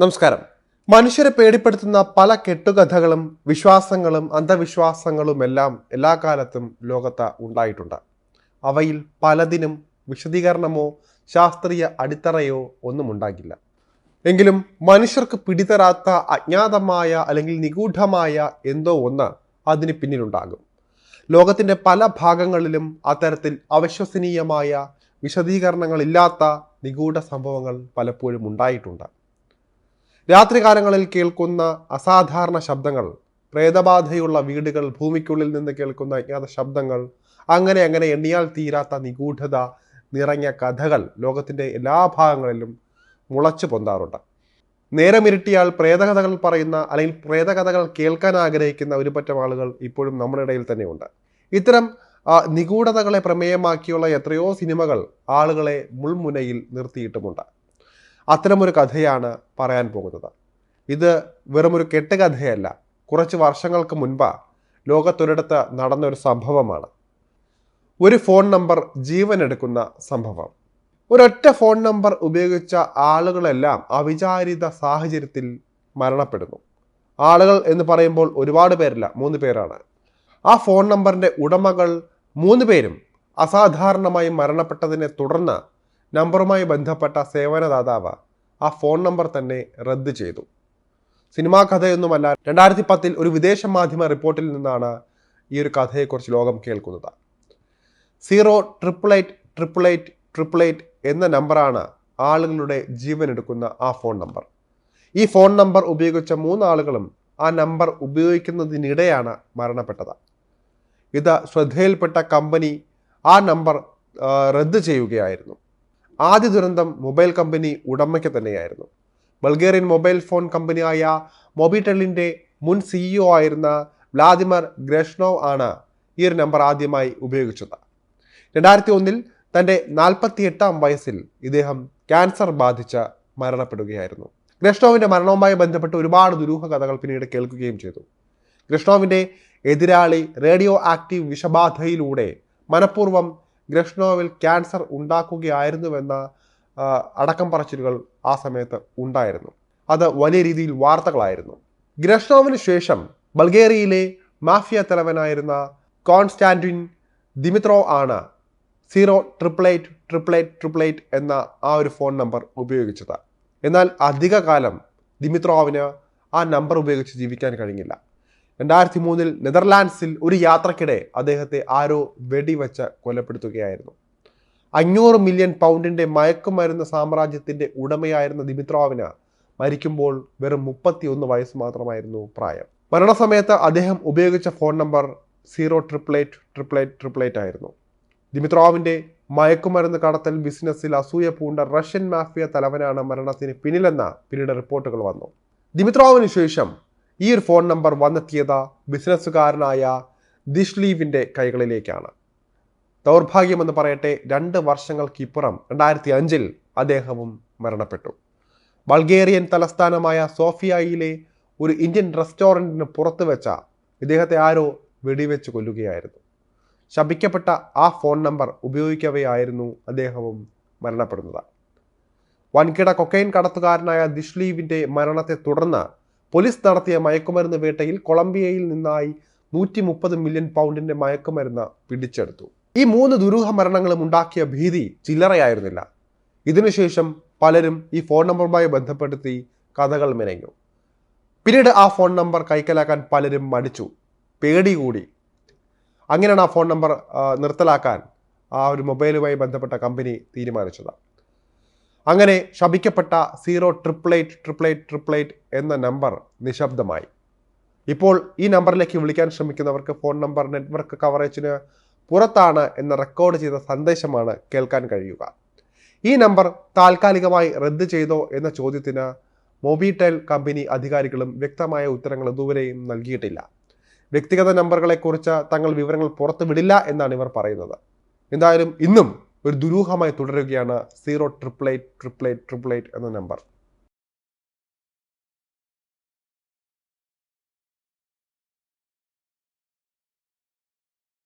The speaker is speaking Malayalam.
നമസ്കാരം. മനുഷ്യരെ പേടിപ്പെടുത്തുന്ന പല കെട്ടുകഥകളും വിശ്വാസങ്ങളും അന്ധവിശ്വാസങ്ങളും എല്ലാം എല്ലാ കാലത്തും ലോകത്ത് ഉണ്ടായിട്ടുണ്ട്. അവയിൽ പലതിനും വിശദീകരണമോ ശാസ്ത്രീയ അടിത്തറയോ ഒന്നും ഉണ്ടാകില്ല എങ്കിലും മനുഷ്യർക്ക് പിടിതരാത്ത അജ്ഞാതമായ അല്ലെങ്കിൽ നിഗൂഢമായ എന്തോ ഒന്ന് അതിന് പിന്നിലുണ്ടാകും. ലോകത്തിന്റെ പല ഭാഗങ്ങളിലും അത്തരത്തിൽ അവിശ്വസനീയമായ വിശദീകരണങ്ങളില്ലാത്ത നിഗൂഢ സംഭവങ്ങൾ പലപ്പോഴും ഉണ്ടായിട്ടുണ്ട്. രാത്രികാലങ്ങളിൽ കേൾക്കുന്ന അസാധാരണ ശബ്ദങ്ങൾ പ്രേതബാധയുള്ള വീടുകൾ ഭൂമിക്കുള്ളിൽ നിന്ന് കേൾക്കുന്ന അജ്ഞാത ശബ്ദങ്ങൾ അങ്ങനെ അങ്ങനെ എണ്ണിയാൽ തീരാത്ത നിഗൂഢത നിറഞ്ഞ കഥകൾ ലോകത്തിന്റെ എല്ലാ ഭാഗങ്ങളിലും മുളച്ചു പൊന്താറുണ്ട്. നേരമിരുട്ടിയാൽ പ്രേതകഥകൾ പറയുന്ന അല്ലെങ്കിൽ പ്രേതകഥകൾ കേൾക്കാൻ ആഗ്രഹിക്കുന്ന ഒരു പറ്റം ആളുകൾ ഇപ്പോഴും നമ്മുടെ ഇടയിൽ തന്നെയുണ്ട്. ഇത്തരം നിഗൂഢതകളെ പ്രമേയമാക്കിയുള്ള എത്രയോ സിനിമകൾ ആളുകളെ മുൾമുനയിൽ നിർത്തിയിട്ടുമുണ്ട്. അത്തരമൊരു കഥയാണ് പറയാൻ പോകുന്നത്. ഇത് വെറുമൊരു കെട്ടുകഥയല്ല. കുറച്ച് വർഷങ്ങൾക്ക് മുൻപ് ലോകത്തൊരിടത്ത് നടന്ന ഒരു സംഭവമാണ്. ഒരു ഫോൺ നമ്പർ ജീവൻ എടുക്കുന്ന സംഭവം. ഒരൊറ്റ ഫോൺ നമ്പർ ഉപയോഗിച്ച ആളുകളെല്ലാം അവിചാരിത സാഹചര്യത്തിൽ മരണപ്പെടുന്നു. ആളുകൾ എന്ന് പറയുമ്പോൾ ഒരുപാട് പേരില്ല മൂന്ന് പേരാണ്. ആ ഫോൺ നമ്പറിന്റെ ഉടമകൾ മൂന്ന് പേരും അസാധാരണമായി മരണപ്പെട്ടതിനെ തുടർന്ന് നമ്പറുമായി ബന്ധപ്പെട്ട സേവനദാതാവ് ആ ഫോൺ നമ്പർ തന്നെ റദ്ദ് ചെയ്തു. സിനിമാ കഥയൊന്നുമല്ല രണ്ടായിരത്തി പത്തിൽ ഒരു വിദേശ മാധ്യമ റിപ്പോർട്ടിൽ നിന്നാണ് ഈ ഒരു കഥയെക്കുറിച്ച് ലോകം കേൾക്കുന്നത്. Zero triple eight triple eight triple eight എന്ന നമ്പറാണ് ആളുകളുടെ ജീവൻ എടുക്കുന്ന ആ ഫോൺ നമ്പർ. ഈ ഫോൺ നമ്പർ ഉപയോഗിച്ച മൂന്നാളുകളും ആ നമ്പർ ഉപയോഗിക്കുന്നതിനിടെയാണ് മരണപ്പെട്ടത്. ഇത് ശ്രദ്ധയിൽപ്പെട്ട കമ്പനി ആ നമ്പർ റദ്ദ് ചെയ്യുകയായിരുന്നു. ആദ്യ ദുരന്തം മൊബൈൽ കമ്പനി ഉടമയ്ക്ക് തന്നെയായിരുന്നു. ബൾഗേറിയൻ മൊബൈൽ ഫോൺ കമ്പനിയായ മൊബിടെലിന്റെ മുൻ സിഇഒ ആയിരുന്ന വ്ലാദിമർ ഗ്രഷ്നോവ് ആണ് ഈ ഒരു നമ്പർ ആദ്യമായി ഉപയോഗിച്ചത്. രണ്ടായിരത്തി ഒന്നിൽ തന്റെ നാൽപ്പത്തി എട്ടാം വയസ്സിൽ ഇദ്ദേഹം ക്യാൻസർ ബാധിച്ച് മരണപ്പെടുകയായിരുന്നു. ഗ്രഷ്നോവിന്റെ മരണവുമായി ബന്ധപ്പെട്ട് ഒരുപാട് ദുരൂഹ കഥകൾ പിന്നീട് കേൾക്കുകയും ചെയ്തു. ഗ്രഷ്നോവിന്റെ എതിരാളി റേഡിയോ ആക്റ്റീവ് വിഷബാധയിലൂടെ മനഃപൂർവം ഗ്രഷ്നോവിൽ ക്യാൻസർ ഉണ്ടാക്കുകയായിരുന്നുവെന്ന അടക്കം പറച്ചിലുകൾ ആ സമയത്ത് ഉണ്ടായിരുന്നു. അത് വലിയ രീതിയിൽ വാർത്തകളായിരുന്നു. ഗ്രഷ്നോവിന് ശേഷം ബൾഗേറിയയിലെ മാഫിയ തലവനായിരുന്ന കോൺസ്റ്റാന്റിൻ ദിമിത്രോ ആണ് zero triple eight triple eight triple eight എന്ന ആ ഒരു ഫോൺ നമ്പർ ഉപയോഗിച്ചത്. എന്നാൽ അധികകാലം ദിമിത്രോവിന് ആ നമ്പർ ഉപയോഗിച്ച് ജീവിക്കാൻ കഴിഞ്ഞില്ല. രണ്ടായിരത്തി മൂന്നിൽ നെതർലാൻഡ്സിൽ ഒരു യാത്രക്കിടെ അദ്ദേഹത്തെ ആരോ വെടിവെച്ച് കൊലപ്പെടുത്തുകയായിരുന്നു. അഞ്ഞൂറ് മില്യൺ പൗണ്ടിന്റെ മയക്കുമരുന്ന് സാമ്രാജ്യത്തിന്റെ ഉടമയായിരുന്ന ദിമിത്രോവിന് മരിക്കുമ്പോൾ വെറും മുപ്പത്തിയൊന്ന് വയസ്സ് മാത്രമായിരുന്നു പ്രായം. മരണസമയത്ത് അദ്ദേഹം ഉപയോഗിച്ച phone number zero eight triple eight ആയിരുന്നു. ദിമിത്രാവിന്റെ മയക്കുമരുന്ന് കടത്തൽ ബിസിനസ്സിൽ അസൂയ പൂണ്ട റഷ്യൻ മാഫിയ തലവനാണ് മരണത്തിന് പിന്നിലെന്ന പിന്നീട് റിപ്പോർട്ടുകൾ വന്നു. ദിമിത്രോവിന് ശേഷം ഈ ഒരു ഫോൺ നമ്പർ വന്നെത്തിയത് ബിസിനസ്സുകാരനായ ദിഷ്ലീവിന്റെ കൈകളിലേക്കാണ്. ദൗർഭാഗ്യമെന്ന് പറയട്ടെ രണ്ട് വർഷങ്ങൾക്കിപ്പുറം രണ്ടായിരത്തി അഞ്ചിൽ അദ്ദേഹവും മരണപ്പെട്ടു. ബൾഗേറിയൻ തലസ്ഥാനമായ സോഫിയയിലെ ഒരു ഇന്ത്യൻ റെസ്റ്റോറന്റിന് പുറത്ത് വെച്ച ഇദ്ദേഹത്തെ ആരോ വെടിവെച്ച് കൊല്ലുകയായിരുന്നു. ശപിക്കപ്പെട്ട ആ ഫോൺ നമ്പർ ഉപയോഗിക്കവെയായിരുന്നു അദ്ദേഹവും മരണപ്പെടുന്നത്. വൻകിട കൊക്കൈൻ കടത്തുകാരനായ ദിഷ്ലീവിന്റെ മരണത്തെ തുടർന്ന് പോലീസ് നടത്തിയ മയക്കുമരുന്ന് വേട്ടയിൽ കൊളംബിയയിൽ നിന്നായി നൂറ്റി മുപ്പത് മില്യൺ പൗണ്ടിന്റെ മയക്കുമരുന്ന് പിടിച്ചെടുത്തു. ഈ മൂന്ന് ദുരൂഹ മരണങ്ങളും ഉണ്ടാക്കിയ ഭീതി ചില്ലറയായിരുന്നില്ല. ഇതിനുശേഷം പലരും ഈ ഫോൺ നമ്പറുമായി ബന്ധപ്പെടുത്തി കഥകൾ മെനഞ്ഞു. പിന്നീട് ആ ഫോൺ നമ്പർ കൈക്കലാക്കാൻ പലരും മടിച്ചു. പേടി കൂടി. അങ്ങനെയാണ് ആ ഫോൺ നമ്പർ നിർത്തലാക്കാൻ ആ ഒരു മൊബൈലുമായി ബന്ധപ്പെട്ട കമ്പനി തീരുമാനിച്ചത്. അങ്ങനെ ശപിക്കപ്പെട്ട zero triple eight triple eight triple eight എന്ന നമ്പർ നിശബ്ദമായി. ഇപ്പോൾ ഈ നമ്പറിലേക്ക് വിളിക്കാൻ ശ്രമിക്കുന്നവർക്ക് ഫോൺ നമ്പർ നെറ്റ്വർക്ക് കവറേജിന് പുറത്താണ് എന്ന് റെക്കോർഡ് ചെയ്ത സന്ദേശമാണ് കേൾക്കാൻ കഴിയുക. ഈ നമ്പർ താൽക്കാലികമായി റദ്ദ് ചെയ്തോ എന്ന ചോദ്യത്തിന് മൊബിടെൽ കമ്പനി അധികാരികളും വ്യക്തമായ ഉത്തരങ്ങൾ ഇതുവരെയും നൽകിയിട്ടില്ല. വ്യക്തിഗത നമ്പറുകളെക്കുറിച്ച് തങ്ങൾ വിവരങ്ങൾ പുറത്തുവിടില്ല എന്നാണ് ഇവർ പറയുന്നത്. എന്തായാലും ഇന്നും ഒരു ദുരൂഹമായി തുടരുകയാണ് zero triple eight triple eight triple eight എന്ന നമ്പർ.